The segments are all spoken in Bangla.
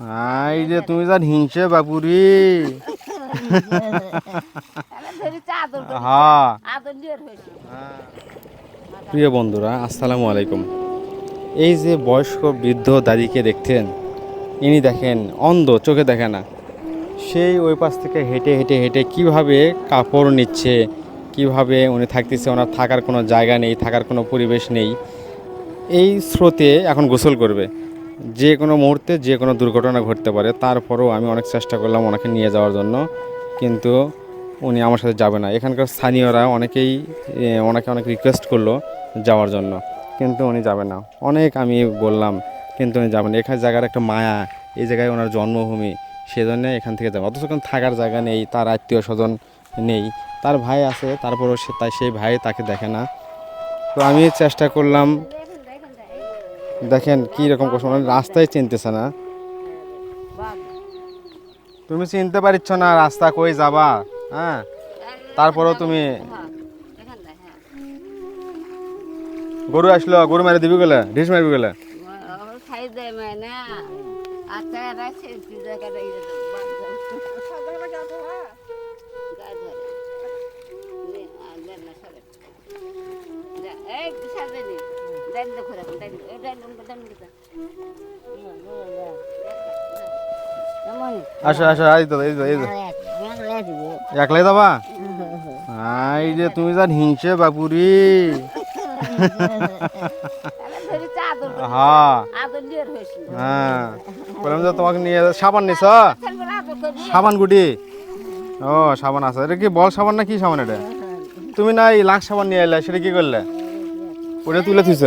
আই যে তুমি যা হিংসে বাপুরি। হ্যাঁ প্রিয় বন্ধুরা আসসালামু আলাইকুম। এই যে বয়স্ক বৃদ্ধ দাদিকে দেখছেন ইনি দেখেন অন্ধ চোখে দেখে না। সেই ওই পাশ থেকে হেঁটে হেঁটে হেঁটে কীভাবে কাপড় নিচ্ছে কীভাবে উনি থাকতেছে ওনার থাকার কোনো জায়গা নেই থাকার কোনো পরিবেশ নেই এই স্রোতে এখন গোসল করবে। যে কোনো মুহূর্তে যে কোনো দুর্ঘটনা ঘটতে পারে, তারপরেও আমি অনেক চেষ্টা করলাম ওনাকে নিয়ে যাওয়ার জন্য, কিন্তু উনি আমার সাথে যাবে না। এখানকার স্থানীয়রা অনেকেই ওনাকে অনেক রিকোয়েস্ট করল যাওয়ার জন্য, কিন্তু উনি যাবে না। অনেক আমি বললাম, কিন্তু উনি যাবেন এখানে জায়গার একটা মায়া, এই জায়গায় ওনার জন্মভূমি, সেজন্য এখান থেকে যাবে অথচ এখন থাকার জায়গা নেই, তার আত্মীয় স্বজন নেই। তার ভাই আছে, তারপরেও সে, তাই সেই ভাই তাকে দেখে না। তো আমি চেষ্টা করলাম দেখেন কি রকম কষ্ট মানে রাস্তায় চিনতেছে না। তুমি চিনতে পারছ না রাস্তা কই যাবা হ্যাঁ? তারপরেও তুমি গরু আসলো, গরু মেরে দিবি গেলে, ঢিস মারবি গেলে? সাজেনি দেন দেখো দেন দেন দেন কেমন আসো আসো এই তো এই তো এই তো একলাই যাবা আই যে তুমি যা হিংসে বাপুরি। হ্যাঁ হ্যাঁ। বললাম যে তোমাকে নিয়ে সাবান নিছ? সাবান গুটি? ও সাবান আছে। এটা কি বল সাবান না কি সাবান এটা? তুমি না এই লাখ সাবান নিয়ে এলে সেটা কি করলে? ওটা তুলে থুইছ?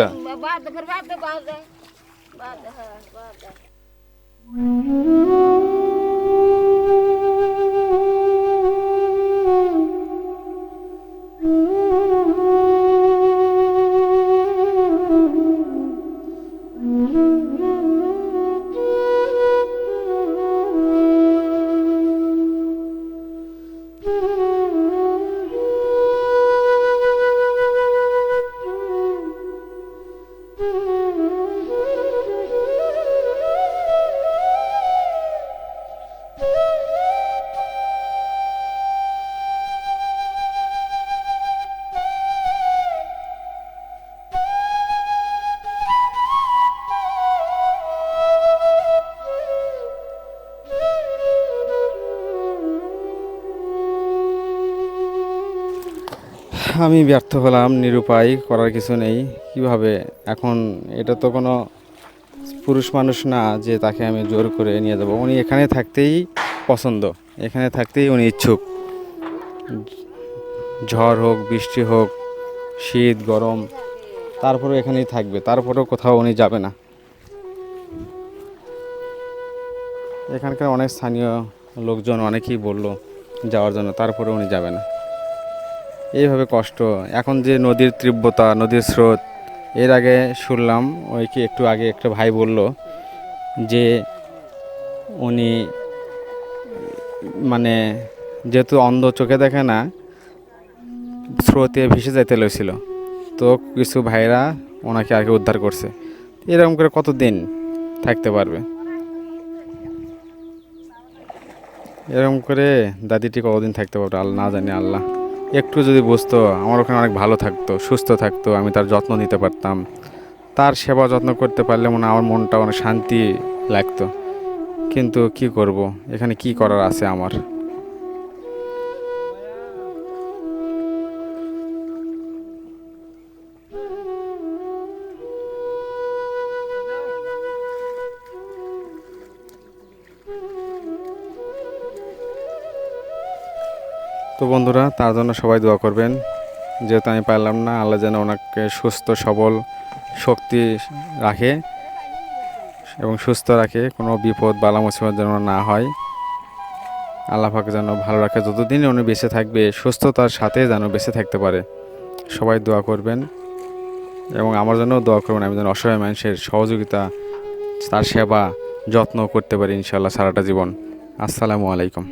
আমি ব্যর্থ হলাম, নিরুপায় করার কিছু নেই। কীভাবে? এখন এটা তো কোনো পুরুষ মানুষ না যে তাকে আমি জোর করে নিয়ে যাব। উনি এখানে থাকতেই পছন্দ। এখানে থাকতেই উনি ইচ্ছুক। ঝড় হোক, বৃষ্টি হোক, শীত, গরম, তারপরেও এখানেই থাকবে। তারপরেও কোথাও উনি যাবে না। এখানকার অনেক স্থানীয় লোকজন অনেকেই বলল যাওয়ার জন্য তারপরে উনি যাবে না। এইভাবে কষ্ট। এখন যে নদীর তীব্রতা, নদীর স্রোত, এর আগে শুনলাম, ওই কি একটু আগে একটা ভাই বলল যে উনি মানে যেহেতু অন্ধ চোখে দেখে না, স্রোতে ভেসে যাইতে লেগেছিল তো কিছু ভাইরা ওনাকে আগে উদ্ধার করছে। এরকম করে কতদিন থাকতে পারবে? এরকম করে দাদিটি কতদিন থাকতে পারবে? আল্লাহ না জানি, আল্লাহ। একটু যদি বুঝতো, আমার ওখানে অনেক ভালো থাকতো, সুস্থ থাকতো, আমি তার যত্ন নিতে পারতাম। তার সেবা যত্ন করতে পারলে মনে আমার মনটা অনেক শান্তি লাগতো। কিন্তু কি করব? এখানে কি করার আছে আমার? তো বন্ধুরা, তার জন্য সবাই দোয়া করবেন। যেহেতু আমি পারলাম না, আল্লাহ যেন ওনাকে সুস্থ, সবল শক্তি রাখে এবং সুস্থ রাখে, কোনো বিপদ, বালা মুসিবত যেন না হয়। আল্লাহ যেন ভালো রাখে যতদিন উনি বেঁচে থাকবে, সুস্থতার সাথে যেন বেঁচে থাকতে পারে। সবাই দোয়া করবেন এবং আমার জন্য দোয়া করবেন, আমি যেন অসহায় মানুষের সহযোগিতা, তার সেবা, যত্ন করতে পারি ইনশাল্লাহ সারাটা জীবন। আসসালামু আলাইকুম।